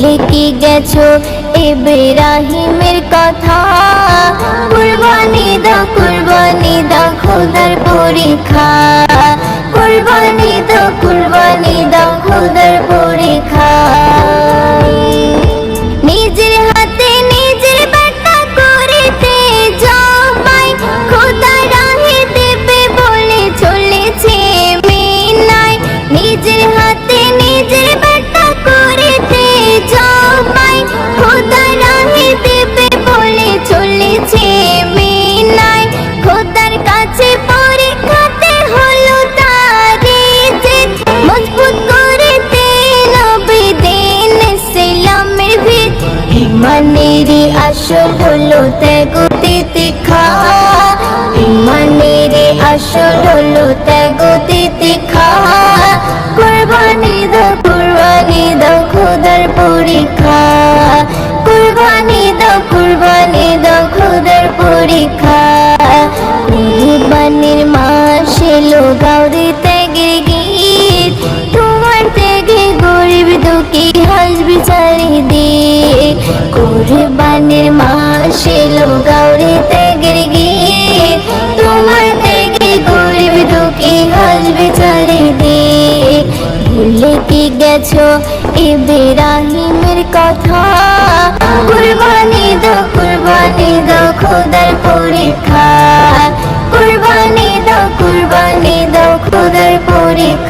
ভুলে কি গেছো এবেরাহিমের কথা। কুরবানি দাও কুরবানি দাও খোদার পরীক্ষা। ইমানেরই আসল হলো ত্যাগতে তিখা। ইমানেরই আসল হলো ত্যাগতে তিখা। কুরবানি দাও কুরবানি দাও খোদার পরীক্ষা। কুরবানি দাও কুরবানি দাও খোদার পরীক্ষা। কুরবানির মাস এলো ত্যাগের বিচারে চারিদিক ভুলে কি গেছো ইব্রাহিমের কথা? কুরবানি দো কুরবানি দো খোদার পরীক্ষা। কুরবানি দাও, কুরবানি দো খোদার পরীক্ষা।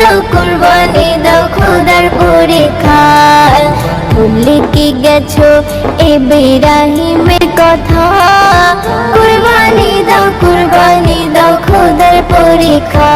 দাও কুরবানি দাও খোদার পরীক্ষা ভুলে কি গেছো এ বেরাহিমের কথা? কুরবানি দাও কুরবানি দাও খোদার পরীক্ষা